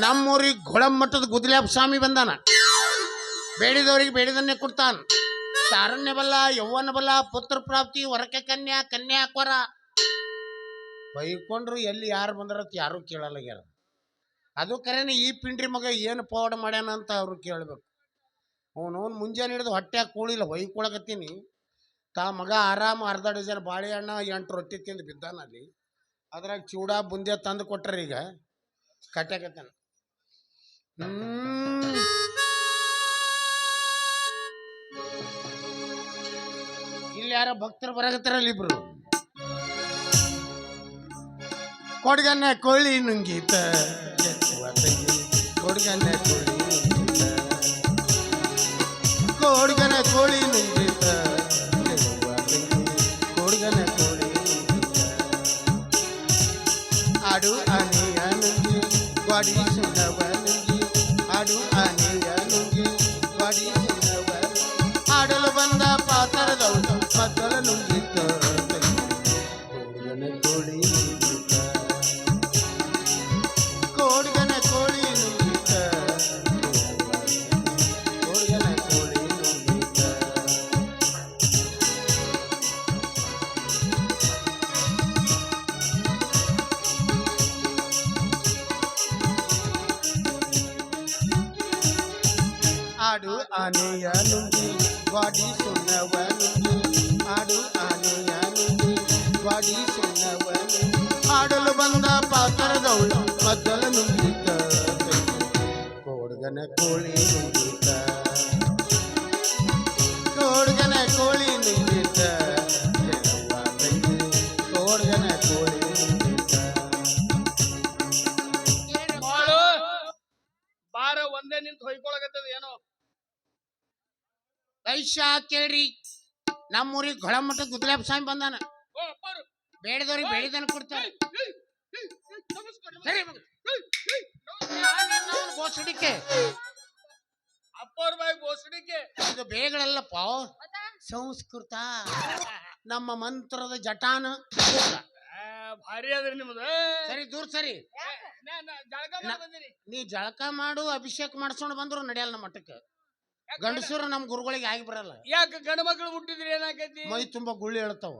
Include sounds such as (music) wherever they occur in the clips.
ನಮ್ಮೂರಿಗೆ ಮಠದ ಗುದ್ಲ್ಯಾಪ್ ಸ್ವಾಮಿ ಬಂದಾನ. ಬೇಡಿದವರಿಗೆ ಬೇಡಿದನ್ನೇ ಕೊಡ್ತಾನ. ತಾರಣ್ಯ ಬಲ್ಲ ಯೌವನ ಬಲ್ಲ ಪುತ್ರ ಪ್ರಾಪ್ತಿ ವರಕೆ ಕನ್ಯಾ ಕನ್ಯಾ ಕೊರ. ಬೈಕೊಂಡ್ರು ಎಲ್ಲಿ ಯಾರು ಬಂದ್ರತ್ ಯಾರು ಕೇಳಲ್ಲಾಗ್ಯಾರ ಅದು ಕರೆನೆ ಈ ಪಿಂಡ್ರಿ ಮಗ ಏನು ಪವಾಡ ಮಾಡ್ಯಾನ ಅಂತ ಅವ್ರು ಕೇಳಬೇಕು. ಅವನು ಮುಂಜಾನೆ ಹಿಡಿದು ಹೊಟ್ಟೆ ಕೂಳಿಲ್ಲ ಹೊಯ್ಕೊಳಕತ್ತೀನಿ ತಾ ಮಗ ಆರಾಮ ಅರ್ಧ ಡಜನ್ ಬಾಳೆಹಣ್ಣ, ಎಂಟು ರೊಟ್ಟಿ ತಿಂದು ಬಿದ್ದಾನ ಅಲ್ಲಿ. ಅದ್ರಾಗ ಚೂಡ ಬುಂದೆ ತಂದು ಈಗ. ಕಟ್ಟಾಕತ್ತಾನ ಇಲ್ಲಿ ಯಾರೋ ಭಕ್ತರು ಬರಾಕತ್ತಾರಲ್ಲ ಇಬ್ರು. ಕೊಡ್ಗನ್ನ ಕೊಳ್ಳಿ ನುಂಗೀತ. ಕೊಡ್ಗನ್ನ ಕೋಳಿ ಆಡು ಆನೆಯ ನುಂಗಿ ಗ್ವಾಡಿ ಸುಣ್ಣವ ಆಡಲು ಬಂದ ಪಾತ್ರದವರು ಮದ್ದಲ ನುಂಗಿತ ಆಡು ಆನೆಯ ನುಂಗಿ ಗ್ವಾಡಿ ಸುಣ್ಣವ ನುಂಗಿ ಆಡು ಆನೆಯ ನುಂಗಿ ಗ್ವಾಡಿ ಸುಣ್ಣವ ನುಂಗಿ ಆಡಲು ಬಂದ ಪಾತರದವಳು ಮದ್ದಲ ನುಂಗಿತ ಕೋಡ್ಗನ ಕೋಳಿ ನುಂಗಿತ ಕೋಡ್ಗನ ಕೋಳಿ ನುಂಗಿತ ಕೋಡ್ಗನ ಕೋಳಿ ಬಾರ ಒಂದೇ ನಿಂತು ಹೊಯ್ಕೊಳಕತ್ತದ ಏನೋ? ಐಶಾ ಕೇಳ್ರಿ. ನಮ್ಮೂರಿಗೆ ಗೊಳಮಟ್ಟ ಗುದ್ಲಾಪ್ ಸ್ವಾಮಿ ಬಂದಾನ. ಬೇಡದವ್ರಿಗೆ ಬೇಡಿದನ ಕೊಡ್ತಾರೆ. ಸರಿ. ಬೋಸಡಿಕೆ ಅಪ್ಪವ್ರ ಬಾಯಿ ಬೋಸಡಿಕೆ ಇದು ಬೇಗಳಲ್ಲಪ್ಪ. ಸಂಸ್ಕೃತ. ನಮ್ಮ ಮಂತ್ರದ ಜಟಾನ. ಭಾರಿ ಅದ್ರಿ ನಿಮ್ದು. ಸರಿ ದೂರ ಸರಿ. ನಾ ನಾ ಜಳಕ ಮಾಡಿ ಬಂದಿನಿ. ನೀ ಜಳಕ ಮಾಡು ಅಭಿಷೇಕ ಮಾಡಿಸ್ಕೊಂಡು ಬಂದ್ರು ನಡೆಯಲ್ಲ ನಮ್ಮ ಮಠಕ್ಕೆ. ಗಂಡಸರು ನಮ್ ಗುರುಗಳಿಗೆ ಆಗಿ ಬರಲ್ಲ. ಯಾಕೆ ಗಂಡ ಮಕ್ಕಳು ಮುಟ್ಟಿದ್ರೆ ಏನಾಕೈತಿ ಮೈ ತುಂಬಾ ಗುಳ್ಳಿ ಹೇಳ್ತಾವ.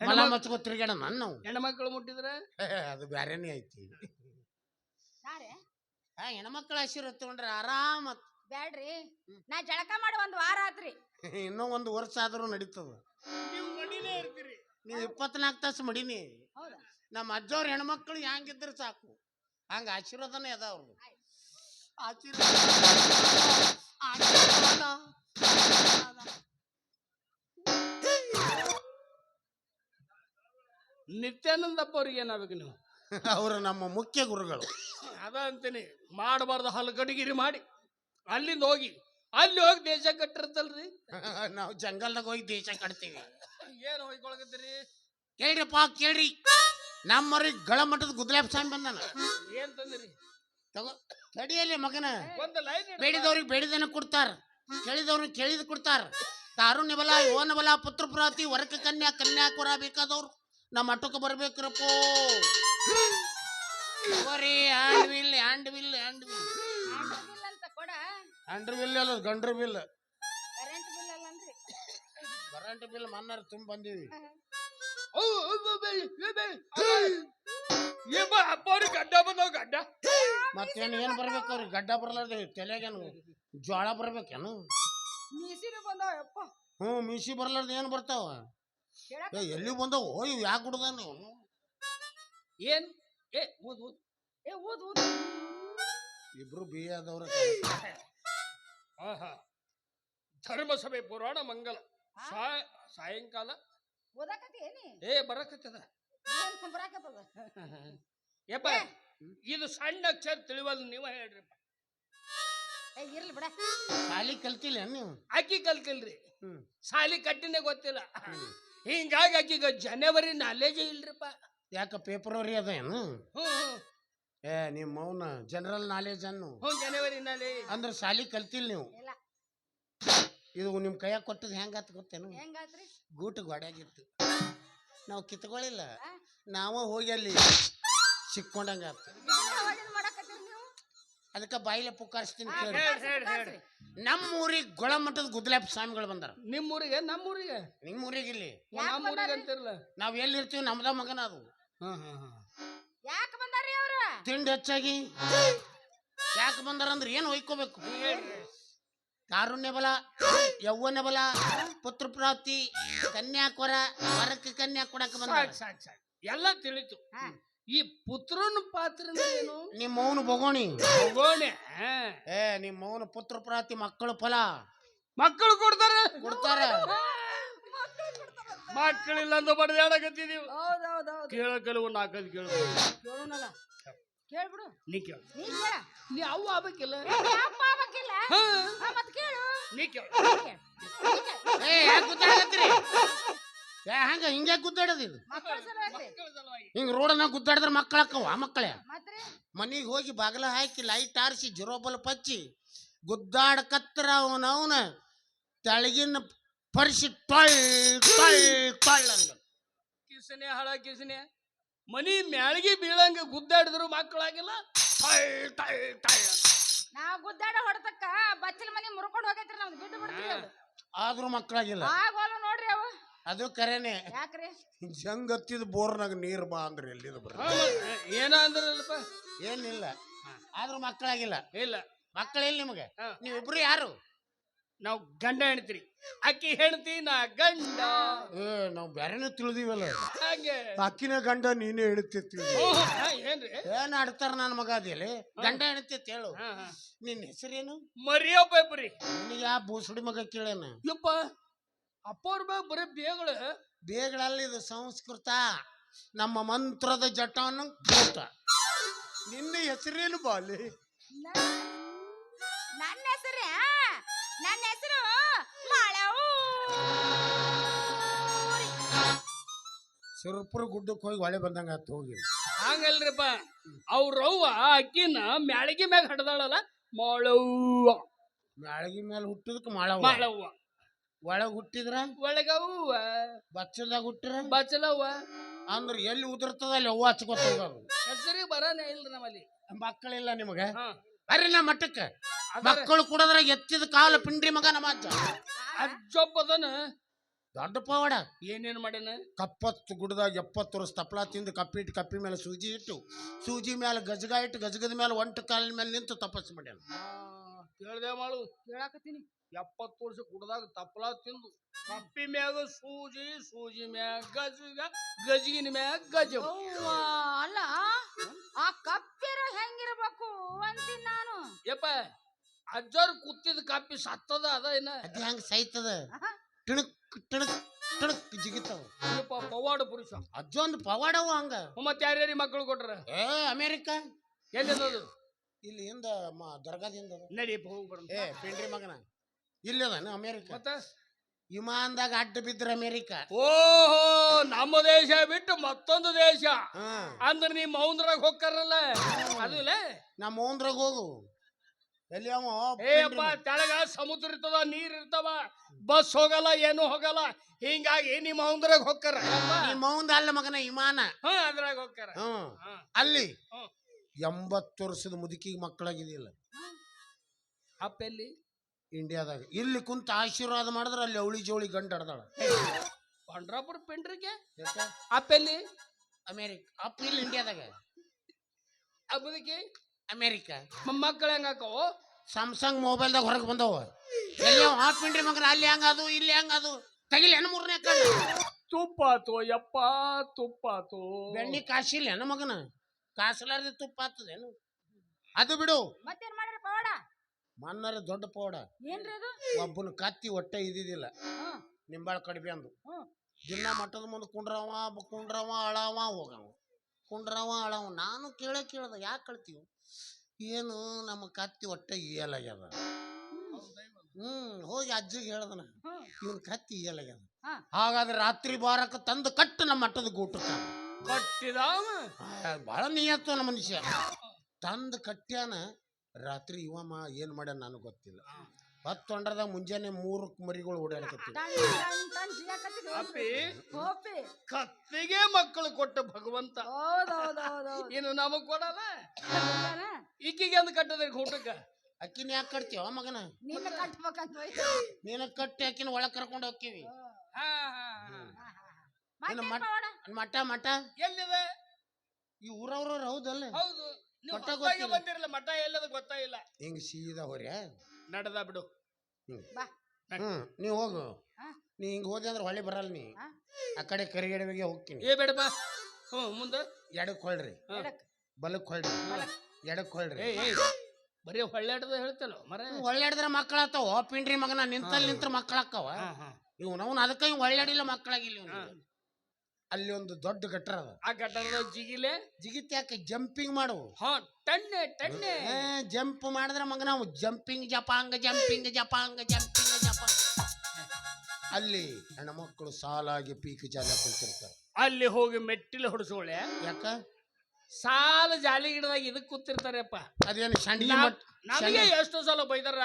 ಮಲ ಮಚ್ಕೋ ತಿರ್ಗಾಡ ನಾವು ಹೆಣ್ಮಕ್ಳು ಮುಟ್ಟಿದ್ರ? ಅದು ಬ್ಯಾರೇನೇ ಐತಿ. ಆ ಹೆಣ್ಮಕ್ಳ ಆಶೀರ್ವಾದ ತಗೊಂಡ್ರೆ ಆರಾಮ ಬ್ಯಾಡ್ರಿ. ನಾ ಜಳಕ ಮಾಡಿ ಒಂದ್ ವಾರ ಆತ್ರಿ. ಇನ್ನೂ ಒಂದು ವರ್ಷ ಆದ್ರೂ ನಡೀತದ. ನೀವು ಮಡಿನೇ ಇರ್ತೀರಿ. ನೀವು ಇಪ್ಪತ್ನಾಲ್ಕು ತಾಸು ಮಡಿನಿ. ಹೌದಾ? ನಮ್ಮ ಅಜ್ಜವ್ರ ಹೆಣ್ಮಕ್ಳು ಹೆಂಗಿದ್ರೆ ಸಾಕು. ಹಂಗ ಆಶೀರ್ವಾದನೇ ಅದಾವ್ರು ಅವ್ರದ್ದು. (laughs) ನಿತ್ಯಾನಂದಪ್ಪ ಅವ್ರಿಗೆ ಏನಾಗಬೇಕು ನೀವು? (laughs) ಅವರು ನಮ್ಮ ಮುಖ್ಯ ಗುರುಗಳು. (laughs) ಅದ ಅಂತೀನಿ ಮಾಡಬಾರ್ದು ಹಲ್ಗಡಿಗಿರಿ ಮಾಡಿ. ಅಲ್ಲಿಂದ ಹೋಗಿ ಅಲ್ಲಿ ಹೋಗಿ ದೇಶ ಕಟ್ಟಿರ್ತಲ್ರಿ ನಾವು ಜಂಗಲ್ದಾಗ ಹೋಗಿ ದೇಶ ಕಟ್ತೀವಿ. ಏನ್ ಹೊಯ್ಕೊಳಕತ್ತೀರಿ? ಕೇಳ್ರಿಪ್ಪ ಕೇಳ್ರಿ. ನಮ್ಮವ್ರಿಗೆ ಗಳಮಟ್ಟದ ಗುದ್ಲಾಪ್ ಸ್ವಾಮಿ ಬಂದಾನ. ಏನ್ ತಂದ್ರಿ? ತಗೋ. ತಡಿಯಲ್ಲಿ ಮಗನ. ಒಂದು ಲೈನ್ ಬೇಡಿದವ್ರಿಗೆ ಬೇಡಿದನ ಕೊಡ್ತಾರ. ಕೇಳಿದವ್ರಿಗೆ ಕೇಳಿದ ಕೊಡ್ತಾರ. ತಾರುಣ್ಯ ಬಲ ಯೋನ ಬಲ ಪುತ್ರ ಪ್ರಾತಿ ವರಕ ಕನ್ಯಾ ಕನ್ಯಾಕುರ ಬೇಕಾದವ್ರು. ನಮ್ಮ ಅಟ್ಟಕ್ಕೆ ಬರ್ಬೇಕ್ರಪ್ಪೋ. ಬರೀ hand will hand will hand ವಿಲ್ ಬಿಲ್ ಅಂತ ಕೊಡ ಹ್ಯಾಂಡ್ರ್ ವಿಲ್ ಅಲ್ಲ ಗಂಡ್ರ ಬಿಲ್ ಕರೆಂಟ್ ಬಿಲ್ ಅಲ್ಲನ್ರಿ ಕರೆಂಟ್ ಬಿಲ್ ಮನ್ನಾರ ತುಂಬ ಬಂದೀವಿ ಅಪ್ಪ ಅವ್ರಿಗೆ ಗಡ್ಡ ಬಂದವ್ ಗಡ್ಡ? ಮತ್ತೇನು ಏನು ಬರ್ಬೇಕು ಅವ್ರಿಗೆ? ಗಡ್ಡ ಬರ್ಲಾರ್ದೆ ತಲೆಗೇನು ಜ್ವಾಳ ಬರ್ಬೇಕೇನು? ಮೀಸಿನ ಬಂದಾವ ಯಪ್ಪ. ಹ್ಞೂ ಮೀಸಿ ಬರ್ಲಾರ್ದೆ ಏನು ಬರ್ತಾವ? ಏ ಎಲ್ಲಿ ಬಂದವು? ಇವು ಯಾಕೆ ನೀವು? ಏನ್? ಏ ಊದ್ ಊದ್. ಏ ಊದ್ ಊದ್. ಇಬ್ರು ಬಿ ಆದವ್ರ. ಆಹಾ. ಧರ್ಮಸಭೆ ಪುರಾಣ ಮಂಗಲ. ಸಾಯಂಕಾಲ. ಓದಾಕತಿ ಏನಿ? ಏ ಬರಾಕತ್ತದ. ಯಪ್ಪ ಇದು ಸಣ್ಣ ಅಕ್ಷರ ತಿಳಿವಲ್ಲ ನೀವ ಹೇಳ್ರಿಪ್ಪ ಇರ್ಲಿ ಬಿಡ. ಶಾಲಿ ಕಲ್ತಿಲ್ಲ ನೀವು? ಆಕಿ ಕಲ್ತಿಲ್ರಿ. ಹ್ಮ್. ಸಾಲಿ ಕಟ್ಟಿನೇ ಗೊತ್ತಿಲ್ಲ. ಹಿಂಗಾಗಿ ಆಕಿಗ ಜನವರಿ ನಾಲೇಜೇ ಇಲ್ರಿಪ್ಪ. ಯಾಕ ಫೆಬ್ರವರಿ ಅದ ಏನು? ಏ ನಿಮ್ಮ ಮೌನ ಜನರಲ್ ನಾಲೆಜ್ ಅನ್ನು. ಹ್ಞೂ ಜನವರಿ ನಾಲೆ ಅಂದ್ರೆ ಸಾಲಿ ಕಲ್ತಿಲ್ಲ ನೀವು? ಇದು ನಿಮ್ಮ ಕೈಯಾಗ ಕೊಟ್ಟದ್ ಹೆಂಗಾತ ಗೊತ್ತೇನು? ಹೆಂಗಾತ್ರಿ? ಗೂಟ ಗೋಡ್ಯಾಗಿತ್ತು ನಾವು ಕಿತ್ಕೊಳ್ಳಿಲ್ಲ? ನಾವ ಹೋಗಿ ಅಲ್ಲಿ ಸಿಕ್ಕೊಂಡಂಗ ಅದಕ್ಕೆ ಬಾಯಿಲೆ ಪುಕ್ಕಾರಿಸ್ತೀನಿ ಕೇಳಿ. ನಮ್ಮ ಊರಿಗೆ ಗೊಳಮಟ್ಟದ ಗುದ್ಲಾಪ್ ಸ್ವಾಮಿಗಳು ಬಂದಾರ. ನಮ್ಮ ಊರಿಗೆ ನಿಮ್ಮ ಊರಿಗೆ ಇಲ್ಲಿ ನಮ್ಮ ಊರಿಗೆ? ಅಂತಿರಲ್ಲ ನಾವ್ ಎಲ್ಲಿರ್ತೀವಿ ನಮ್ದ ಮಗನ ಅದು. ಹಾ ಹಾ ಹಾ. ಯಾಕೆ ಬಂದಾರಿ ಅವ್ರ? ತಿಂಡಿ ಹೆಚ್ಚಾಗಿ. ಯಾಕೆ ಬಂದಾರ ಅಂದ್ರೆ ಏನು ಒಯ್ಕೋಬೇಕು? ಕಾರುಣ್ಯ ಬಲ ಯೌವನ ಬಲ ಪುತ್ರ ಪ್ರಾಪ್ತಿ ಕನ್ಯಾಕೊರ ವರಕ್ಕೆ ಕನ್ಯಾ ಕೊಡಕ್ಕೆ ಬಂದ ಸಾಕ್ ಸಾಕ್ ಸಾಕ್. ಎಲ್ಲ ತಿಳಿತು. ಹಾ. ಈ ಪುತ್ರನ ಪಾತ್ರ ಏನು? ನಿಮ್ಮ ಮೌನ ಬಗೋಣಿ ಏ ನಿಮ್ಮ ಮೌನ ಪುತ್ರ ಪ್ರಾಪ್ತಿ ಮಕ್ಕಳು ಫಲ. ಮಕ್ಕಳು ಕೊಡ್ತಾರೆ. ಕೊಡ್ತಾರೆ. ಮಕ್ಕಳಿಲ್ಲ ಅಂತ ಬಡದಾಡಕತ್ತಿದೀವಿ ಕೆಲವು ನಾಲ್ಕೈದು ಕೇಳ. ಕೇಳೋಣಲ್ಲ ಕೇಳ್ಬಿಡು. ನೀ ಕೇಳ. ನೀ ಕೇಳ. ನೀ ಅವು ಆಗ್ಬೇಕಿಲ್ಲ ಅಪ್ಪ ಆಗ್ಬೇಕಿಲ್ಲ ಹಾ, ಮತ್ ಕೇಳು. ನೀ ಕೇಳ. ಏ ಯಾಕೆ ಗುದ್ದಾಡಕತ್ತೀರಿ ಏ ಹಂಗ ಹಿಂಗೆ ಗುದ್ದಾಡೋದು ಇದು? ಮಕ್ಕಳ ಸಲುವಾಗಿ. ಹಿಂಗ್ ರೋಡನ್ನ ಗುದ್ದಾಡಿದ್ರೆ ಮಕ್ಕಳಕ್ಕವ ಮಕ್ಕಳೇ. ಮತ್ರಿ ಮನಿಗೆ ಹೋಗಿ ಬಾಗಿಲ ಹಾಕಿ ಲೈಟ್ ಆರಿಸಿ ಜೀರೋ ಪಚ್ಚಿ ಹಚ್ಚಿ ಗುದ್ದಾಡಕತ್ರ ಅವನ ಅವನ ತೆಳಗಿನ ಪರಿಸಿ ಟೊಳ್ ಟೊಳ್ ಟೊಳ್ ಅಂದ. ಕಿಸನೆ ಹಳ ಕಿಸನೆ. ಮನಿ ಮ್ಯಾಳಿಗೆ ಬೀಳಂಗ ಗುದ್ದಾಡಿದ್ರು ಮಕ್ಕಳಾಗಿಲ್ಲ. ಟಳ್ ಟಳ್ ಟಳ್. ನಾವ್ ಗುದ್ದಾಡ ಹೊಡೆದಕ್ಕ ಬಚ್ಚಲ ಮನಿ ಮುರ್ಕೊಂಡು ಹೋಗೈತ್ರಿ ನಮ್ದು ಬಿಟ್ಟು ಬಿಡ್ತೀವಿ ಅದು. ಆದ್ರೂ ಮಕ್ಕಳಾಗಿಲ್ಲ. ಆಗೋಲ್ಲ ನೋಡ್ರಿ ಅವ. ಅದು ಕರೆನೆ. ಯಾಕ್ರಿ? ಜಂಗ್ ಹತ್ತಿದ ಬೋರ್ನಾಗ ನೀರು ಬಾ ಅಂದ್ರೆ ಎಲ್ಲಿದ ಬರ ಏನ ಅಂದ್ರಲ್ಲಪ್ಪ? ಏನಿಲ್ಲ. ಆದ್ರೂ ಮಕ್ಕಳಾಗಿಲ್ಲ. ಇಲ್ಲ. ಮಕ್ಕಳಿಲ್ಲ ನಿಮಗೆ? ನೀವು ನೀವಿಬ್ರು ಯಾರು? ನಾವು ಗಂಡ ಹೆಣ್ತೀರಿ. ಅಕ್ಕಿ ಹೆಣ್ತಿ ನಾ ಗಂಡ. ಏ ನಾವು ಬೇರೆನೂ ತಿಳಿದಿವಲ್ಲ. ಹಾಗೆ. ಅಕ್ಕಿನ ಗಂಡ ನೀನೇ ಹೇಳ್ತಿರ್ತೀವಿ ಓ, ಹಾ, ಏನ್ರಿ? ಏನ್ ಆಡ್ತಾರ ನನ್ನ ಮಗ ಅದೇಲಿ ಗಂಡ ಹೆಣ್ತೈತಿ ಹೇಳು. ಹಾ, ಹಾ. ನಿನ್ನ ಹೆಸರೇನು? ಮರಿಯೋ ಇಬ್ರಿ. ನಿನಗೆ ಆ ಬೂಸುಡಿ ಮಗ ಕೇಳೇನ? ಯಪ್ಪ ಅಪ್ಪವ್ರ ಮ್ಯಾಗ ಬರೀ ಬೇಗಳು. ಬೇಗಳಲ್ಲಿ ಇದು ಸಂಸ್ಕೃತ. ನಮ್ಮ ಮಂತ್ರದ ಜಟವನ್ನು ಭೂತ. ನಿನ್ನ ಹೆಸರೇನು ಬಾಲಿ? ನನ್ನ ನನ್ನ ಹೆಸರು ಮಾಳವು. ಸುರಪುರ ಗುಡ್ಡಕ್ಕೆ ಹೋಗಿ ಹೊಳೆ ಬಂದಂಗ ಆತ್ ಹೋಗಿ. ಹಂಗಲ್ರಿಪ್ಪ ಅವ್ರವ್ವ ಅಕ್ಕಿನ ಮ್ಯಾಳಗಿ ಮ್ಯಾಗ ಹಡ್ದಾಳಲ್ಲ ಮಾಳವ್ವ. ಮ್ಯಾಳಗಿ ಮೇಲೆ ಹುಟ್ಟಿದಕ್ಕೆ ಮಾಳವ್ ಮಾಳವ್ವ. ಒಳಗ್ ಹುಟ್ಟಿದ್ರ? ಒಳಗವ್ವ. ಬಚ್ಚಲ್ದಾಗ ಹುಟ್ಟಿರ? ಬಚ್ಚಲವ್ವ. ಅಂದ್ರೆ ಎಲ್ಲಿ ಉದುರ್ತದ ಅಲ್ಲಿ ಅವ್ವ ಹಚ್ಕೋತ ಹೆಸರಿಗೆ ಬರಾನೇ ಇಲ್ರಿ ನಮ್ಮಲ್ಲಿ. ಮಕ್ಕಳಿಲ್ಲ ನಿಮಗೆ? ಹಾ. ಬರ್ರಿ ನಮ್ಮ ಮಟ್ಟಕ್ಕ. ಮಕ್ಕಳು ಕುಡದ್ರ ಎತ್ತಿದ ಕಾಲು ಪಿಂಡ್ರಿ ಮಗ ನಮ್ಮ ಅಜ್ಜ. ಅಜ್ಜೊಬ್ಬದನ ದೊಡ್ಡ ಪವಾಡ. ಏನೇನ್ ಮಾಡ್ಯಾನ? ಕಪ್ಪತ್ತು ಗುಡ್ದಾಗ ಎಪ್ಪತ್ತು ವರ್ಷ ತಪ್ಪಲ ತಿಂದು ಕಪ್ಪಿಟ್ಟು ಕಪ್ಪಿ ಮೇಲೆ ಸೂಜಿ ಇಟ್ಟು ಸೂಜಿ ಮೇಲೆ ಗಜಗ ಇಟ್ಟು ಗಜಗದ ಮೇಲೆ ಒಂಟು ಕಾಲಿನ ಮೇಲೆ ನಿಂತು ತಪಸ್ಸು ಮಾಡ್ಯಾನ. ಕೇಳ್ದೆ ಮಾಡು. ಕೇಳಾಕತ್ತೀನಿ. ಎಪ್ಪತ್ತು ವರ್ಷ ಕುಡ್ದಾಗ ತಪ್ಪಲ ತಿಂದು ಕಪ್ಪಿ ಮ್ಯಾಗ ಸೂಜಿ ಸೂಜಿ ಮ್ಯಾಗ ಗಜಗ ಗಜಗಿನ ಮ್ಯಾಗ ಗಜ ಅಲ್ಲ ಆ ಕಪ್ಪಿರ ಹೆಂಗಿರ್ಬೇಕು ಅಂತೀನಿ ನಾನು. ಯಪ್ಪ ಅಜ್ಜರ್ ಕುತ್ತಿದ ಕಾಪಿ ಸತ್ತದ ಅದ ಏನ? ಅದೇ ಹಂಗ ಸೈತದ. ಟಿಣಕ್ ಟಿಣಕ್ ಟಿಣಕ್ ಜಿಗಿತಾವ. ಯಪ್ಪ ಪವಾಡ ಪುರುಷ. ಅಜ್ಜೊಂದು ಪವಾಡವ ಹಂಗ. ಮತ್ತೆ ಯಾರ್ಯಾರಿ ಮಕ್ಕಳು ಕೊಟ್ರ? ಏ ಅಮೇರಿಕ. ಎಲ್ಲಿದದು? ಇಲ್ಲಿ ಹಿಂದ ಮ- ದರ್ಗಾದಿಂದ ಅದ. ನಡಿಯಪ್ಪ ಹೋಗಿ ಬರೋಣ. ಏ ಪಿಂಡ್ರಿ ಮಗನ. ಇಲ್ಲದನ ಅಮೇರಿಕ. ಮತ್ತ? ವಿಮಾನದಾಗ ಅಡ್ಡ ಬಿದ್ರ ಅಮೇರಿಕ. ಓಹೋ ನಮ್ಮ ದೇಶ ಬಿಟ್ಟು ಮತ್ತೊಂದು ದೇಶ. ಅಂದ್ರೆ ಅಂದ್ರ ನೀ ಮೌಂದ್ರಾಗ ಹೋಗ್ತಾರಲ್ಲ ಅದು ಇಲ್ಲ? ನಮ್ಮ ಓಂದ್ರಾಗ ಹೋಗು. ಎಲ್ಲಿ ಅವ? ಏಯಪ್ಪ ತೆಳಗ ಸಮುದ್ರ ಇರ್ತದ ನೀರ್ ಇರ್ತವ ಬಸ್ ಹೋಗಲ್ಲ ಏನು ಹೋಗಲ್ಲ ಹಿಂಗಾಗಿ ನಿಮ್ಮ ಮೌಂದ್ರಾಗ ಹೋಗ್ತಾರ ಅವಂದ ಅಲ್ಲ ಮಗನ ವಿಮಾನ. ಹಾ ಅದ್ರಾಗ ಹೋಗ್ತಾರ ಹ್ಮ್. ಹಾ. ಅಲ್ಲಿ ಹ್ಮ್. ಎಂಬತ್ತು ವರ್ಷದ ಮುದುಕಿಗೆ ಮಕ್ಕಳಾಗಿದೆಯಲ್ಲ ಅಪ್ಪ ಎಲ್ಲಿ? ಇಂಡಿಯಾದಾಗ. ಇಲ್ಲಿ ಕುಂತ ಆಶೀರ್ವಾದ ಮಾಡಿದ್ರೆ ಅಲ್ಲಿ ಅವಳಿ ಜೋಳಿ ಗಂಡ ಹಡ್ದಾಳ ಪಂಡ್ರಾಪುರ ಪಿಂಡ್ರಿಗೆ? ಅಪ್ಪೆಲ್ಲಿ ಅಮೇರಿಕ. ಅಪ್ಪ ಇಲ್ಲಿ ಇಂಡಿಯಾದಾಗ. ಹಬ್ಬದಕ್ಕೆ ಅಮೇರಿಕ. ಮಕ್ಕಳು ಹೆಂಗಾಕವು ಸ್ಯಾಮ್ಸಂಗ್ ಮೊಬೈಲ್ದಾಗ ಹೊರಗೆ ಬಂದವ. ಎಲ್ಲಿ ಹಾಫ್ ಪಿಂಡ್ರಿ ಮಗನ ಅಲ್ಲಿ ಹೆಂಗದು ಇಲ್ಲಿ ಹೆಂಗದು ತಗಿಲಿ ಹೆಣ್ಣು ಮೂರನೇ ಕಣ್ಣು. ತುಪ್ಪಾತು ಯಪ್ಪ ತುಪ್ಪಾತು. ಬೆಣ್ಣಿ ಕಾಸಿಲ್ಲ ಹೆಣ್ಣು ಮಗನ. ಕಾಸಲಾರ್ದ ತುಪ್ಪ ಆಗ್ತದೇನು ಅದು ಬಿಡು. ಮತ್ತೇನ್ ಮಾಡ್ರಿ ಪವಾಡ ಮನ್ನರ ದೊಡ್ಡ ಪೌಡ ಏನ್ರಿ ಅದು? ಒಬ್ಬನ ಕತ್ತಿ ಹೊಟ್ಟೆ ಇದ್ದಿದ್ದಿಲ್ಲ. ನಿಂಬಾಳ ಕಡಿಮೆ ಅಂದು. ದಿನ ಮಠದ ಮುಂದೆ ಕುಂಡ್ರವ ಬ- ಕುಂಡ್ರವ ಅಳವ ಹೋಗವ. ಕುಂಡ್ರವ ಅಳವ. ನಾನು ಕೇಳ ಕೇಳ್ದ. ಯಾಕೆ ಕಳ್ತೀವಿ ಏನು ನಮ್ಮ ಕತ್ತಿ ಹೊಟ್ಟೆ ಏಲಾಗ್ಯದ. ಹ್ಮ್ ಹೋಗಿ ಅಜ್ಜಿಗೆ ಹೇಳ್ದನ ಇವ್ರ ಕತ್ತಿ ಏಲಾಗ್ಯದ. ಹಾಗಾದ್ರೆ ರಾತ್ರಿ ಬಾರಕ್ಕೆ ತಂದು ಕಟ್ಟು ನಮ್ಮ ಮಟ್ಟದ ಗೂಟ ಕಟ್ಟಿದ ಭಾಳ ನಿಯತ್ತು ನಮ್ಮ ಮನುಷ್ಯ. ತಂದು ಕಟ್ಟ್ಯಾನ ರಾತ್ರಿ ಇವಮ್ಮ ಮಾ ಏನು ಮಾಡ್ಯಾನ ನನಗೆ ಗೊತ್ತಿಲ್ಲ. ಹತ್ತು ಹೊಂಡ್ರದಾಗ ಮುಂಜಾನೆ ಮೂರು ಮರಿಗಳು. ಅಪ್ಪಿ. ಹೋಪಿ ಕತ್ತಿಗೆ ಮಕ್ಕಳು ಕೊಟ್ಟ ಭಗವಂತ. ಏನು ನಮಗ್ ಕೊಡಲ್ಲ? ಈಕಿಗೆ ಅಂದ್ ಕಟ್ಟದ್ರಿ ಊಟಕ್ಕ. ಅಕ್ಕಿನ ಯಾಕೆ ಕಟ್ತೀವ ಮಗನ? ನಿನ್ನ ಕಟ್ಬೇಕಂತ ಹೋಯ್ತು. ನೀನ ಕಟ್ಟಿ ಅಕ್ಕಿನ ಒಳಗ್ ಕರ್ಕೊಂಡು ಹೋಗ್ತೀವಿ? ಮಠ ಮಠ? ಎಲ್ಲಿದೆ? ಈ ಊರವ್ರವ್ರ ಹೌದಲ್ಲ? ಹೌದು. ಮಠ ಗೊತ್ತಿಲ್ಲ. ಬಂದಿರಲ್ಲ ಮಠ ಎಲ್ಲದ ಗೊತ್ತಾಗಿಲ್ಲ. ಹಿಂಗ್ ಸೀದಾ ಹೊರ್ಯಾ? ನಡೆದ ಬಿಡು. ಬಾ. ಹ್ಮ್ ನೀವ್ ಹೋಗು. ಹಾ. ನೀ ಹಿಂಗ್ ಹೋದೆ ಅಂದ್ರೆ ಹೊಳೆ ಬರಲ್ಲ ನೀ ಹಾ. ಆ ಕಡೆ ಕರಿಗಡವಿಗೆ ಹೋಗ್ತೀನಿ. ಏ ಬೇಡಪ್ಪ. ಹ್ಞೂ ಮುಂದೆ. ಎಡಕ್ ಹೊಳ್ರಿ. ಹಾ. ಎಡಕ್. ಬಲಕ್ ಹೊಳ್ರಿ. ಎಡಕ್ ಹೊಳ್ರಿ. ಏ ಏ. ಬರೀ ಹೊಳ್ಳೆಡ್ದ ಹೇಳ್ತೇನೋ ಮರ. ಒಳ್ಳಾಡಿದ್ರೆ ಮಕ್ಕಳಾಗ್ತಾವ ಪಿಂಡ್ರಿ ಮಗನ ನಿಂತಲ್ಲಿ ನಿಂತ್ರ ಮಕ್ಕಳಾಕ್ಕವ ಹಾ ಹಾ. ಇವ್ ನಾವು ಅದಕ್ಕೆ ಇವ್ ಹೊಳ್ಳೆಡಿಲ್ಲ ಮಕ್ಕಳಾಗಿಲ್ಲ ಇವ್ನಿಗೆ. ಅಲ್ಲಿ ಒಂದು ದೊಡ್ಡ ಗಟ್ಟರ ಅದ. ಆ ಗಟ್ಟರದ ಜಿಗಿಲೆ ಜಿಗಿತ್ಯಾಕ ಜಂಪಿಂಗ್ ಮಾಡು ಹಾ ಟಣ್ಣೆ ಟಣ್ಣೆ. ಜಂಪ್ ಮಾಡಿದ್ರೆ ಮಗ ನಾವು ಜಂಪಿಂಗ್ ಜಪಾಂಗ ಜಂಪಿಂಗ್ ಜಪಾಂಗ ಜಂಪಿಂಗ್ ಜಪಾಂಗ. ಅಲ್ಲಿ ಹೆಣ್ಮಕ್ಳು ಸಾಲಾಗಿ ಪೀಕ್ ಜಾಲ ಕುಳಿತಿರ್ತಾರೆ ಅಲ್ಲಿ ಹೋಗಿ ಮೆಟ್ಟಿಲು ಹೊಡಿಸೋಳೆ. ಯಾಕ? ಸಾಲ ಜಾಲಿ ಗಿಡದಾಗ ಇದಕ್ ಕೂತಿರ್ತಾರೆಪ್ಪ. ಅದೇನು ಸಂಡಿಗೆ ನಮಗೆ ಎಷ್ಟು ಸಲ ಬೈದಾರ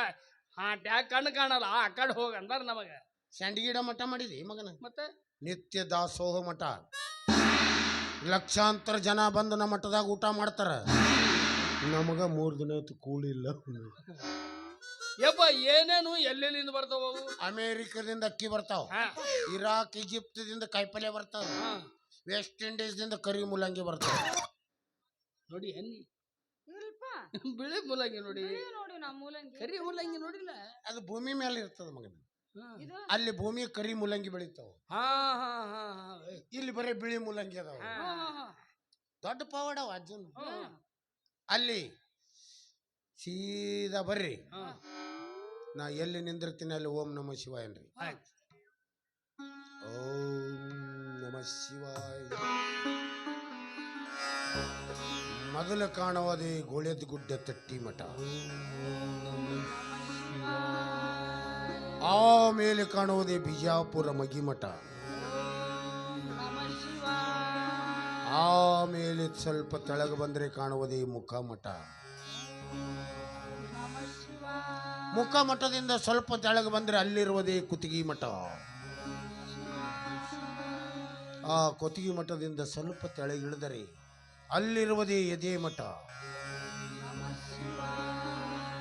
ಹಾ ಟ್ಯಾಕ್ ಕಣ್ಣು ಕಾಣಲ್ಲ ಆ ಕಡೆ ಹೋಗ ಅಂದಾರ ನಮಗ ಸಂಡಿಗಿಡ ಮಠ ಮಾಡಿದಿ ಮಗನ? ಮತ್ತೆ? ನಿತ್ಯ ದಾಸೋಹ ಮಠ. ಲಕ್ಷಾಂತರ ಜನ ಬಂದು ನಮ್ಮ ಮಠದಾಗ ಊಟ ಮಾಡ್ತಾರ. ನಮಗ ಮೂರು ದಿನ ಆಯ್ತು ಕೂಳಿಲ್ಲ ಯಪ್ಪ ಏನೇನು ಎಲ್ಲೆಲ್ಲಿಂದ ಬರ್ತಾವ ಅವು? ಅಮೇರಿಕದಿಂದ ಅಕ್ಕಿ ಬರ್ತಾವ. ಹಾ. ಇರಾಕ್ ಈಜಿಪ್ತದಿಂದ ಕಾಯಿಪಲ್ಯ ಬರ್ತಾವ. ಹಾ. ವೆಸ್ಟ್ ಇಂಡೀಸ್ದಿಂದ ಕರಿ ಮೂಲಂಗಿ ಬರ್ತಾವ. ನೋಡಿ ಇಲ್ಪ. ಬಿಳಿ ಮೂಲಂಗಿ ನೋಡಿ. ನೋಡಿ ನಾ ಮೂಲಂಗಿ. ಕರಿ ಮೂಲಂಗಿ ನೋಡಿಲ್ಲ. ಅದು ಭೂಮಿ ಮೇಲೆ ಇರ್ತದ ಮಗನ. ಅಲ್ಲಿ ಭೂಮಿ ಕರಿ ಮೂಲಂಗಿ ಬೆಳಿತಾವ. ಹಾ ಹಾ ಹಾ ಹಾ. ಇಲ್ಲಿ ಬರೀ ಬಿಳಿ ಮೂಲಂಗಿ ಅದಾವ. ದೊಡ್ಡ ಪವಾಡ ಅಜ್ಜನ್. ಹಾ, ಅಲ್ಲಿ ಸೀದಾ ಬರ್ರಿ. ಹಾ. ನಾ ಎಲ್ಲಿ ನಿಂದಿರ್ತೀನಿ ಅಲ್ಲಿ ಓಂ ನಮ ಶಿವಾಯ ಅನ್ರಿ ಓಂ ನಮ ಶಿವಾಯ. ಮೊದಲು ಕಾಣುವುದೇ ಗೋಳೆದ ಗುಡ್ಡ ತಟ್ಟಿ ಮಠ ಆಮೇಲೆ ಕಾಣುವುದೇ ಬಿಜಾಪುರ ಮಗಿಮಠ. ಆಮೇಲೆ ಸ್ವಲ್ಪ ತೆಳಗೆ ಬಂದರೆ ಕಾಣುವುದೇ ಮುಖಮಠ. ಮುಖಮಠದಿಂದ ಸ್ವಲ್ಪ ತೆಳಗೆ ಬಂದರೆ ಅಲ್ಲಿರುವುದೇ ಕುತ್ತಿಗೆ ಮಠ ಆ ಕುತ್ತಿಗೆ ಮಠದಿಂದ ಸ್ವಲ್ಪ ತೆಳಗಿಳಿದರೆ ಅಲ್ಲಿರುವುದೇ ಎದೆ ಮಠ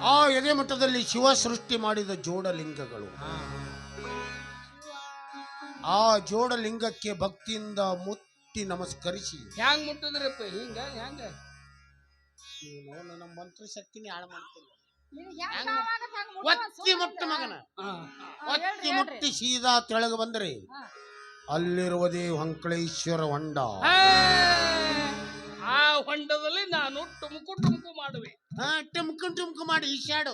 ಆ ಎದೆ ಮಠದಲ್ಲಿ ಶಿವ ಸೃಷ್ಟಿ ಮಾಡಿದ ಜೋಡಲಿಂಗಗಳು ಆ ಜೋಡಲಿಂಗಕ್ಕೆ ಭಕ್ತಿಯಿಂದ ಮುಟ್ಟಿ ನಮಸ್ಕರಿಸಿ. ಹ್ಯಾಂಗ ಮುಟ್ಟದ್ರಪ್ಪ ಹಿಂಗ ಹ್ಯಾಂಗ? ನೀನು ನನ್ನ ಮಂತ್ರ ಶಕ್ತಿನೇ ಹಾಳು ಮಾಡ್ತಿಲ್ಲ. ಮುಟ್ಟು, ಒತ್ತಿ ಮುಟ್ಟ ಮಗನ. ಒತ್ತಿ ಮುಟ್ಟಿ ಸೀದಾ ತೆಳಗ ಬಂದ್ರಿ. ಅಲ್ಲಿರುವ ದೇವ್ ಹೊಂಕಳೇಶ್ವರ ಹೊಂಡ. ಆ, ಹೊಂಡದಲ್ಲಿ ನಾನು ಟುಮುಕು ಹಾ ಟಿಮ್ಕನ್ ಟುಮ್ಕು ಮಾಡಿ ಈಶಾಡು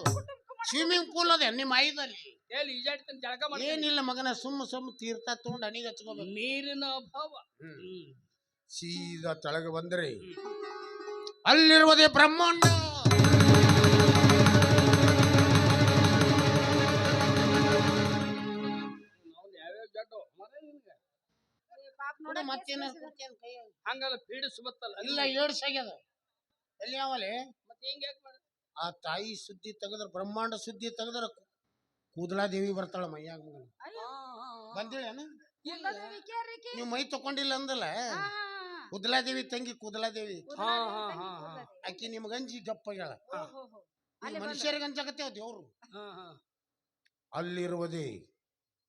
ಸ್ವಿಮ್ಮಿಂಗ್ ಪೂಲ್ ಅದೇ ನಿಮ್ಮ ಐದಲ್ಲಿ ಎಲ್ಲಿ ಈಜಾಡ್ತಾನೆ ಜಳಕ ಮಾಡಿ ಏನಿಲ್ಲ ಮಗನ ಸುಮ್ಮ ಸುಮ್ಮ ತೀರ್ಥ ತಗೊಂಡು ಅಣಿಗೆ ಹಚ್ಕೋಬೇಕು. ನೀರಿನ ಅಭಾವ. ಸೀದಾ ತೆಳಗೆ ಬಂದರೆ. ಅಲ್ಲಿರುವುದೇ ಬ್ರಹ್ಮಾಂಡ. ಮತ್ತೇನ. ಹಂಗಲ್ಲ ಪೀಡಿಸ್ ಬತ್ತಲ್ಲ. ಇಲ್ಲ ಏಡ್ಸಾಗ್ಯದ ಸಾಗ್ಯದ ಎಲ್ಲಿ ಯಾವಲೆ ಆ ತಾಯಿ ಸುದ್ದಿ ತೆಗೆದ್ರ ಬ್ರಹ್ಮಾಂಡ ಸುದ್ದಿ ತೆಗೆದ್ರ ಕೂದಲಾದೇವಿ ಬರ್ತಾಳ ಮೈಯಾಗ ಮಗನ ಬಂದಿಳೇನ. ನೀವು ಮೈ ತಕೊಂಡಿಲ್ಲ ಅಂದಲ್ಲ. ಕುದಲಾದೇವಿ ತಂಗಿ ಕುದಲಾದೇವಿ. ಆಕಿ ನಿಮ್ಗಂಜಿ ಗಪ್ಪ ಹೇಳ ಹೋ, ಹೋ. ಅಲ್ಲಿ ಬಂದ. ಮನುಷ್ಯರಿಗೆ ಅಂಜಾಕತ್ತೇವ ದೇವ್ರು. ಅಲ್ಲಿರುವುದೇ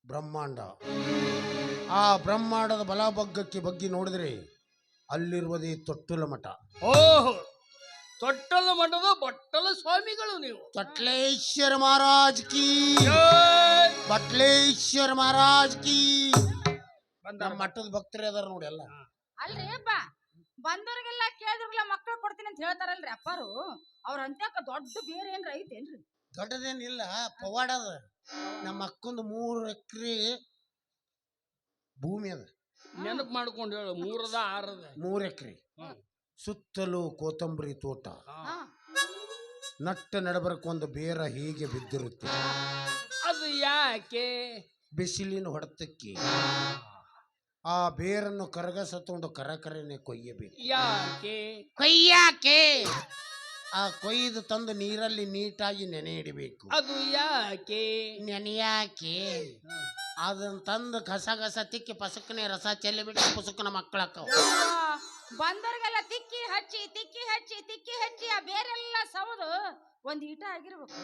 ಬ್ರಹ್ಮಾಂಡ. ಆ ಬ್ರಹ್ಮಾಂಡದ ಬಲಬಗ್ಗಕ್ಕೆ ಬಗ್ಗಿ ನೋಡಿದ್ರೆ ಅಲ್ಲಿರುವುದೇ ತೊಟ್ಟುಲ ಮಠ ಓಹೋ. ತೊಟ್ಟಲ ಮಠದ ಬಟ್ಟಲ ಸ್ವಾಮಿಗಳು ನೀವು. ತೊಟ್ಲೇಶ್ವರ ಮಹಾರಾಜ್ ಕಿ. ಬಟ್ಲೇಶ್ವರ ಮಹಾರಾಜ್ ಕಿ. ನಮ್ಮ ಮಠದ ಭಕ್ತರೇ ಅದಾರ ನೋಡಿ ಎಲ್ಲ. ಅಲ್ರಿ ಅಪ್ಪ ಬಂದವ್ರಿಗೆಲ್ಲ ಕೇಳಿದ್ರಿಗೆಲ್ಲ ಮಕ್ಕಳು ಕೊಡ್ತೀನಿ ಅಂತ ಹೇಳ್ತಾರಲ್ರಿ ಅಪ್ಪರು. ಅವ್ರ ಅಂತ್ಯಕ್ಕ ದೊಡ್ಡ ಬೇರೆ ಏನ್ರ ಐತೇನ್ರಿ? ದೊಡ್ಡದೇನಿಲ್ಲ ಪವಾಡ ಅದ. ನಮ್ಮ ಅಕ್ಕಂದು ಮೂರು ಎಕರೆ ಭೂಮಿ ಅದ. ನೆನಪು ಮಾಡ್ಕೊಂಡು ಹೇಳು ಮೂರದ ಆರದ. ಮೂರು ಎಕರೆ. ಸುತ್ತಲೂ ಕೋತಂಬರಿ ತೋಟ. ನಟ್ಟ ನಡಬರಕ್ಕೊಂದು ಬೇರ ಹೀಗೆ ಬಿದ್ದಿರುತ್ತೆ. ಅದು ಯಾಕೆ? ಬಿಸಿಲಿನ ಹೊಡೆತಕ್ಕೆ. ಆ ಬೇರನ್ನು ಕರಗಸ ತಗೊಂಡು ಕರ ಕರನೆ ಕೊಯ್ಯಬೇಕು. ಯಾಕೆ? ಕೊಯ್ಯಾಕೆ? ಆ ಕೊಯ್ದು ತಂದು ನೀರಲ್ಲಿ ನೀಟಾಗಿ ನೆನೆ ಇಡಬೇಕು ಅದು ಯಾಕೆ? ನೆನೆಯಾಕೆ? ಅದನ್ನ ತಂದು ಕಸ ಕಸ ತಿಕ್ಕಿ ಪಸಕ್ಕನೆ ರಸ ಚೆಲ್ಲಿಬಿಟ್ಟು ಪುಸುಕನ ಮಕ್ಕಳಕ್ಕವು. ಬಂದವ್ರಿಗೆಲ್ಲ ತಿಕ್ಕಿ ಹಚ್ಚಿ ತಿಕ್ಕಿ ಹಚ್ಚಿ ತಿಕ್ಕಿ ಹಚ್ಚಿ ಆ ಬೇರೆಲ್ಲ ಸವದು ಒಂದ್ ಈಟ ಆಗಿರ್ಬೇಕು.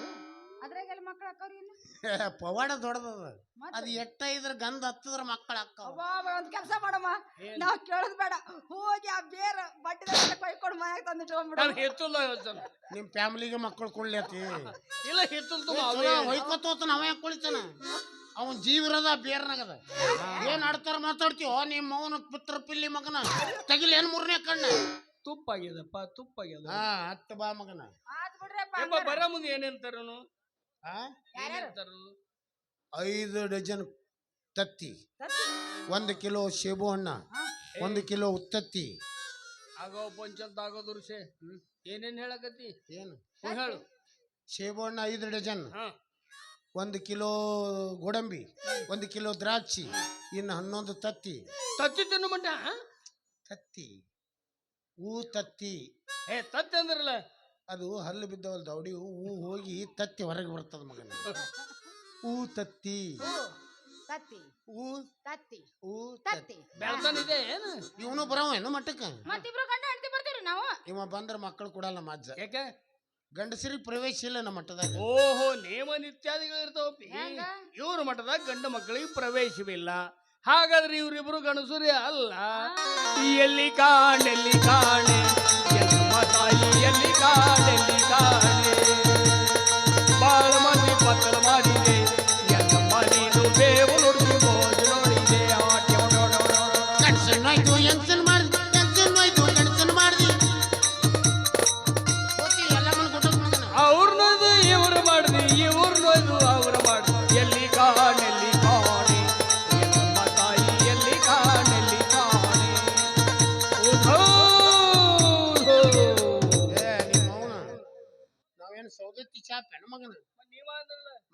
ಅದ್ರಾಗೆಲ್ಲ ಮಕ್ಳು ಅಕ್ಕವ್ರಿ (laughs) ಪವಾಡ ದೊಡ್ಡದದ. ಮತ್ತ್? ಅದು ಎಟ್ಟ ಇದ್ರ ಗಂಧ ಹತ್ತದ್ರ ಮಕ್ಕಳ ಅಕ್ಕವ ಅವ್ವಾ, ಒಂದ್ ಕೆಲಸ ಮಾಡಮ್ಮ? ನಾವ್ ಕೇಳೋದ್ ಬೇಡ. ಹೋಗಿ ಆ ಬೇರ ಬಡ್ಡಿ ಕೊಯ್ಕೊಂಡು ಮನೆಯಾಗ ತಂದು ನಾನು ಇಟ್ಕೊಂಡ್ಬಿಡು ಹೆತ್ತುಲ್ಲ ಯೋಚನೆ. ನಿಮ್ ಫ್ಯಾಮಿಲಿಗೆ ಮಕ್ಕಳು ಕೊಡ್ಲತಿ ಇಲ್ಲ ಹೆಚ್ಚು ತುಂಬ ಹೊಯ್ಕೋತಾನ ಅವ ಯಾಕೆ ಕುಳಿತಾನ? ಅವನ್ ಜೀವಿರದ ಬೇರ್ನಾಗದ. ಏನ್ ಆಡ್ತಾರ ಮಾತಾಡ್ತೀವೋ ನಿಮ್ಮ ಮಗನ ಪುತ್ರ ಪಿಲ್ಲಿ ಮಗನ. ತಗಿಲ್ ಏನ್ ಮೂರನೇ ಕಣ್ಣ? ತುಪ್ಪಾಗ್ಯದಪ್ಪ ತುಪ್ಪಾಗ್ಯದ. ಹಾ ಹತ್ತು ಬಾ ಮಗನ. ಬರೋ. ಬರ ಮುಂದೆ ಏನೇಂತಾರನು? ಆ? ಏನೇಂತಾರು ಐದು ಡಜನ್ ತತ್ತಿ. ತತ್ತಿ? ಒಂದು ಕಿಲೋ ಸೇಬು ಹಣ್ಣ. ಒಂದ್ ಒಂದು ಕಿಲೋ ಉತ್ತತ್ತಿ. ಆಗೋ ಪಂಚಂತ ಆಗೋ ದುರ್ಸೆ ಏನೇನ್ ಹೇಳಕತ್ತಿ? ಏನು? ಹೇಳು. ಸೇಬು ಹಣ್ಣ ಐದು ಡಜನ್. ಹಾ. ಒಂದು ಕಿಲೋ ಗೋಡಂಬಿ ಒಂದು ಕಿಲೋ ದ್ರಾಕ್ಷಿ ಇನ್ನು ಹನ್ನೊಂದು ತತ್ತಿ. ತತ್ತಿ ತಿನ್ನು ಮಟ್ಟ ತತ್ತಿ. ಹೂ ತತ್ತಿ. ಏ ತತ್ತಿ ಅಂದ್ರಲ್ಲ? ಅದು ಹಲ್ಲು ಬಿದ್ದವಲ್ ದೌಡಿ ಹೂ ಹೋಗಿ ತತ್ತಿ ಹೊರಗೆ ಬರ್ತದ ಮಗನ. ಹೂ ತತ್ತಿ. ತತ್ತಿ. ಹೂ ತತ್ತಿ. ಹೂ ತತ್ತಿ. ಬೆಳ್ತಾನಿದೆ ಏನು? ಇವನು ಬರವ ಏನು ಮಟ್ಟಕ್ಕೆ ಮತ್ತಿಬ್ರು ಗಂಡ ಹೆಂಡತಿ ಬರ್ತೀವ್ರಿ ನಾವು? ಇವ ಬಂದ್ರೆ ಮಕ್ಕಳು ಕೊಡಲ್ಲ ನಮ್ಮ ಅಜ್ಜ ಯಾಕೆ? ಗಂಡಸರಿಗೆ ಪ್ರವೇಶ ಇಲ್ಲ ನಮ್ಮ ಮಠದಾಗ. ಓಹೋ ನೇಮ ನಿತ್ಯಾದಿಗಳು ಇರ್ತಾವಪ್ಪಿ. ಹೆಂಗ? ಇವ್ರ ಮಠದಾಗ ಗಂಡ ಮಕ್ಕಳಿಗೆ ಪ್ರವೇಶವಿಲ್ಲ. ಹಾಗಾದ್ರೆ ಇವರಿಬ್ರು ಗಣಸುರಿ ಅಲ್ಲ. ಎಲ್ಲಿ ಕಾಣೆಲ್ಲಿ ಕಾಣೆ? ಎಲ್ಲಿ ಕಾಣೆಲ್ಲಿ ಕಾಣೆ?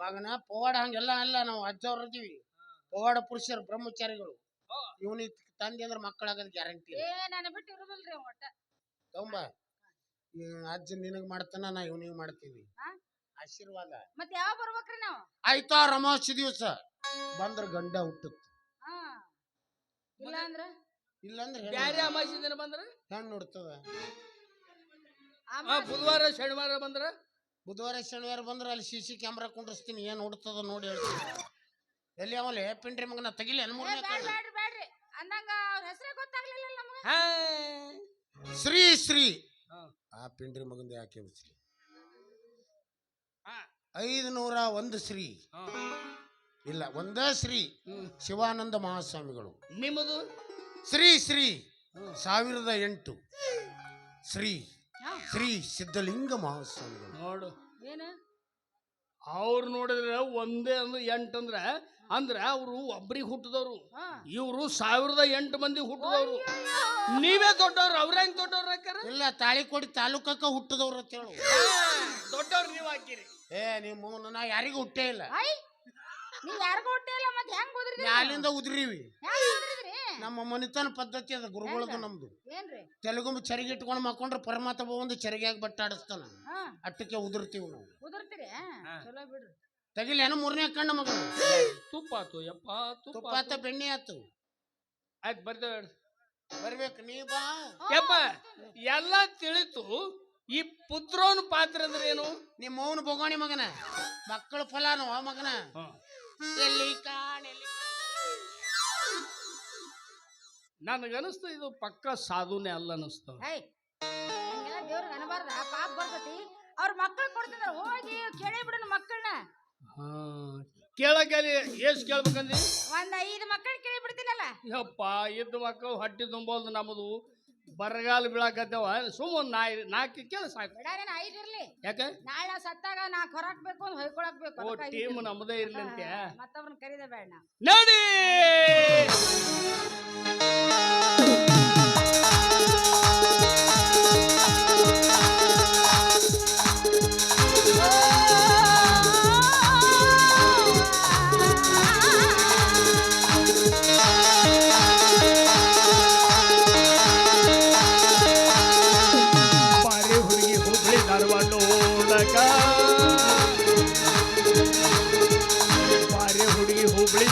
ಅಂದ್ರಲ್ಲ ಪೋವಾಡ ಹಂಗೆಲ್ಲ ಅಲ್ಲ ನಾವು ಅಜ್ಜವ್ರ ಇದ್ದೀವಿ ಪವಾಡ ಪುರುಷರು ಬ್ರಹ್ಮಚಾರಿಗಳು. ಇವನಿಗೆ ತಂದೆ ಅಂದ್ರೆ ಮಕ್ಕಳಾಗದ್ ಗ್ಯಾರಂಟಿ ಏ ನನ್ನ ಬಿಟ್ಟು ಇರುದಿಲ್ರಿ ಅವ ಒಟ್ಟ. ತಗೊಂಬ. ಈ ಅಜ್ಜ ನಿನಗ್ ಮಾಡ್ತಾನ ನಾ ಇವನಿಗೆ ಮಾಡ್ತೀವಿ ಆಶೀರ್ವಾದ. ಮತ್ತೆ ಯಾವ ಬರ್ಬೇಕ್ರಿ ನಾವು? ಆಯ್ತಾ ರಮಾಸಿ ದಿವಸ? ಬಂದ್ರ ಗಂಡ ಹುಟ್ಟುತ್ತ. ಹಾ. ಇಲ್ಲ ಅಂದ್ರ? ಇಲ್ಲಾಂದ್ರೆ ಬ್ಯಾರೆ ಅಮಾಸಿ ದಿನ ಬಂದ್ರ? ಹೆಣ್ಣು ಹುಡ್ತದ ಆ, ಬುಧವಾರ ಶನಿವಾರ ಬಂದ್ರ? ಬುಧವಾರ ಶನಿವಾರ ಬಂದ್ರೆ ಅಲ್ಲಿ ಸಿ ಸಿ ಕ್ಯಾಮ್ರಾ ಕುಂಡ್ರಿಸ್ತೀನಿ. ಏನು ಹುಡ್ತದ ನೋಡಿ ಹೇಳ್ತೀನಿ. ಎಲ್ಲಿ ಅವಲ್ಲಿ ಪಿಂಡ್ರಿ ಮಗನ ತೆಗಿಲಿ ಏ, ಮೂರನೇ ಬ್ಯಾಡ್ರಿ ಬ್ಯಾಡ್ರಿ ಅಂದಂಗ ಅವ್ರ ಹೆಸರೇ ಗೊತ್ತಾಗ್ಲಿಲ್ಲ ನಮಗ. ಶ್ರೀ ಶ್ರೀ. ಆ ಪಿಂಡ್ರಿ ಮಗನ ಯಾಕೆ ಶ್ರೀ ಹಾ. ಐದು ನೂರ ಒಂದು ಶ್ರೀ. ಇಲ್ಲ ಒಂದೇ ಶ್ರೀ. ಶಿವಾನಂದ ಮಹಾಸ್ವಾಮಿಗಳು. ನಿಮ್ಮದು? ಶ್ರೀ ಶ್ರೀ. ಸಾವಿರದ ಎಂಟು. ಶ್ರೀ. ಶ್ರೀ ಸಿದ್ಧಲಿಂಗ ಮಹಾಸ್ವಾಮಿ ನೋಡು. ಏನು? ಅವ್ರು ನೋಡಿದ್ರೆ ಒಂದೇ ಅಂದ್ರೆ ಎಂಟು ಅಂದ್ರೆ ಅಂದ್ರೆ ಅವರು ಒಬ್ರಿಗೆ ಹುಟ್ಟಿದವರು. ಇವರು ಸಾವಿರದ ಎಂಟು ಮಂದಿ ಹುಟ್ಟಿದವರು. ನೀವೇ ದೊಡ್ಡವ್ರು ಅವ್ರ ಹೆಂಗ್ ದೊಡ್ಡವ್ರು ಹಾಕಾರ ಇಲ್ಲ ತಾಳಿಕೋಡಿ ತಾಲೂಕಕ್ಕ ಹುಟ್ಟಿದವ್ರು ಅಂತ ಹೇಳು. ದೊಡ್ಡವ್ರು ನೀವು ಹಾಕಿರಿ. ಏ ನಿಮ್ಮ ನಾ ಯಾರಿಗೂ ಹುಟ್ಟೇ ಇಲ್ಲ. ನೀವ್ ಯಾರಿಗೂ ಹುಟ್ಟಿಲ್ಲ ಮತ್ ಹೆಂಗ್ ಮ್ಯಾಲಿಂದ ಉದ್ರಿವಿ. ನಮ್ಮ ಮನಿತನ ಪದ್ಧತಿ ಅದ ಗುರುಗಳದು ನಮ್ದು. ಏನ್ರಿ? ತೆಲುಗು ಚರಿಗೆ ಇಟ್ಕೊಂಡು ಮಕ್ಕೊಂಡ್ರೆ ಪರಮಾತ್ಮ ಒಂದು ಚರಿಗೆಯಾಗಿ ಬಟ್ಟಾಡಿಸ್ತಾನ. ಅಟ್ಟಕ್ಕೆ ಉದುರ್ತೀವಿ ನಾವು. ಉದುರ್ತೀರಿ. ಚಲೋ ಬಿಡ್ರಿ. ತೆಗಿಲಿ ಏನೋ ಮೂರನೇ ಕಣ್ಣ ಮಗನ ತುಪ್ಪ ಆತು ಯಪ್ಪ ತುಪ್ಪ ಆತ. ಬೆಣ್ಣೆ ಆತು. ಆಯ್ತು ಬರ್ತೇವೆ ಬರ್ಬೇಕು ನೀ ಬಾ. ಯಪ್ಪ ಎಲ್ಲ ತಿಳಿತು ಈ ಪುತ್ರೋನ್ ಪಾತ್ರ ಅಂದ್ರೆ ಏನು? ನಿಮ್ಮ ಮೌನ ಬೊಗೋಣಿ ಮಗನ? ಮಕ್ಕಳ ಫಲಾನು ಆ ಮಗನ? ಎಲ್ಲಿ ಕಾಣೆಲ್ಲಿ ನನಗನಿಸ್ತು ಇದು ಪಕ್ಕ ಸಾಧುನೇ ಅಲ್ಲ ಅನಿಸ್ತು ಐ ಹಂಗೆಲ್ಲ ದೇವ್ರಿಗೆ ಅನಬಾರ್ದ ಪಾಪ ಬರ್ತತಿ. ಅವ್ರ ಮಕ್ಕಳು ಕೊಡ್ತಿದ್ರ ಹೋಗಿ ಕೇಳಿ ಬಿಡೋಣ ಮಕ್ಕಳನ್ನ ಕೇಳಕ್ಕೆ ಎಷ್ಟು ಕೇಳ್ಬೇಕಂದ್ರಿ? ಒಂದ್ ಐದು ಮಕ್ಕಳು ಕೇಳಿ ಬಿಡ್ತೀನಲ್ಲ. ಯಪ್ಪ ಇದ್ದ ಮಕ್ಕಳು ಹೊಟ್ಟಿ ತುಂಬೋದು ನಮ್ಮದು. ಬರಗಾಲ ಬೀಳಾಕತ್ತವ ಸುಮ್ ಒಂದು ನಾಯಿ ನಾಲ್ಕು ಕೇಳಿ ಸಾಕು ಬಿಡಾರೇನ ಐದು ಇರ್ಲಿ. ಯಾಕೆ? ನಾಳೆ ಸತ್ತಾಗ ನಾ ಅಂತ ಹೊಯ್ಕೊಳಕ್ ಬೇಕು ಓ ಅದಕ್ಕಾಗಿ ಟೀಮ್. ನಮ್ಮದೇ ಇರ್ಲಿ ಅಂತ. ಮತ್ತವ್ರನ್ನ ಕರೀದ ಬೇಡ. ನಾ ನಡಿ!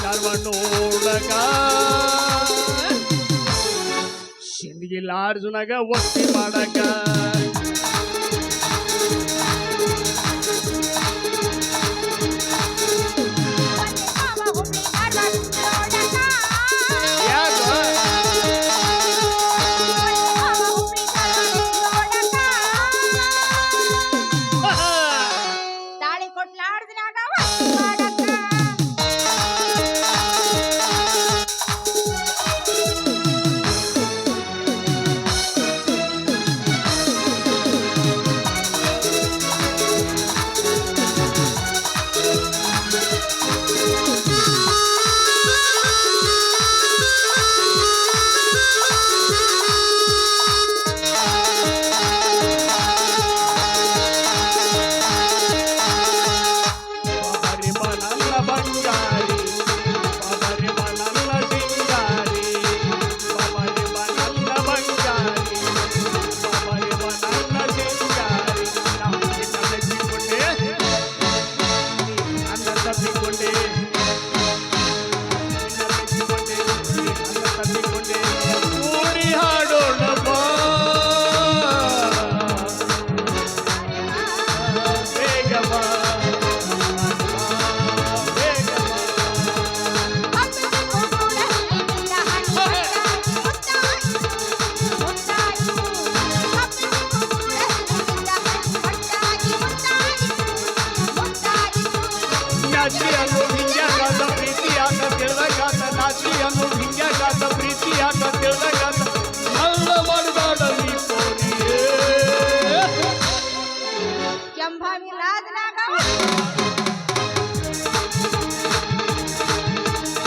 ಹುಬ್ಳಿ ಧಾರವಾಡ ಅರ್ಜುನಗ ಒತ್ತಿ ಮಾಡಕ